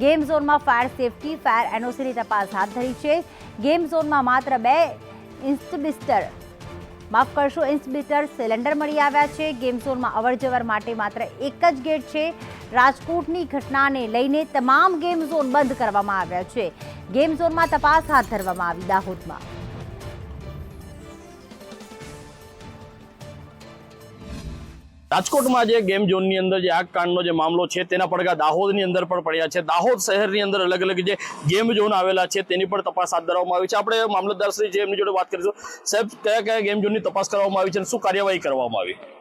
Game ઝોનમાં fire safety, fire એનઓસીની તપાસ હાથ ધરી છે. ગેમ ઝોનમાં માત્ર બે ઇન્સ્ટબિસ્ટર માફ કરશો, ઇન્સ્ટબિસ્ટર સિલિન્ડર મળી આવ્યા છે. ગેમ ઝોનમાં અવરજવર માટે માત્ર એક જ ગેટ છે. રાજકોટની ઘટનાને લઈને તમામ ગેમ ઝોન બંધ કરવામાં આવ્યા છે. ગેમ ઝોનમાં તપાસ હાથ ધરવામાં આવી દાહોદમાં. રાજકોટમાં જે ગેમ ઝોનની અંદર જે આગ કાંડનો જે મામલો છે, તેના પડઘા દાહોદની અંદર પણ પડ્યા છે. દાહોદ શહેરની અંદર અલગ અલગ જે ગેમ ઝોન આવેલા છે, તેની પણ તપાસ હાથ ધરવામાં આવી છે. આપણે મામલતદાર શ્રી છે એમની જોડે વાત કરીશું. સાહેબ, કયા કયા ગેમ ઝોનની તપાસ કરવામાં આવી છે અને શું કાર્યવાહી કરવામાં આવી?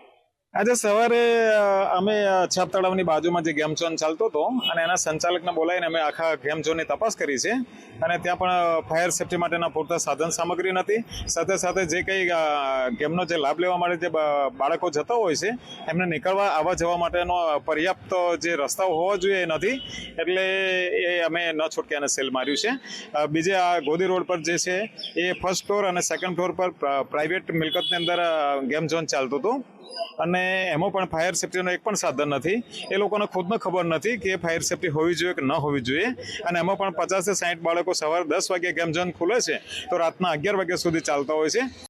આજે સવારે અમે છાપ તળાવની બાજુમાં જે ગેમ ઝોન ચાલતો હતો અને એના સંચાલકને બોલાવીને અમે આખા ગેમ ઝોનની તપાસ કરી છે. અને ત્યાં પણ ફાયર સેફટી માટેના પૂરતા સાધન સામગ્રી નથી. સાથે સાથે જે કંઈ ગેમનો જે લાભ લેવા માટે જે બાળકો જતા હોય છે, એમને નીકળવા, આવવા જવા માટેનો પર્યાપ્ત જે રસ્તાઓ હોવા જોઈએ નથી. એટલે એ અમે ન છૂટકે એને સેલ માર્યું છે. બીજે આ ગોદી રોડ પર જે છે, એ ફર્સ્ટ ફ્લોર અને સેકન્ડ ફ્લોર પર પ્રાઇવેટ મિલકતની અંદર ગેમ ઝોન ચાલતું હતું. અને એમાં પણ ફાયર સેફ્ટીનો એક પણ સાધન નથી. એ લોકોને ખુદને ખબર નથી કે ફાયર સેફ્ટી હોવી જોઈએ કે ન હોવી જોઈએ. અને એમાં પણ પચાસથી સાઠ બાળકો સવારે દસ વાગે ગેમ ઝોન ખુલે છે. તો રાતના અગિયાર વાગ્યા સુધી ચાલતા હોય છે.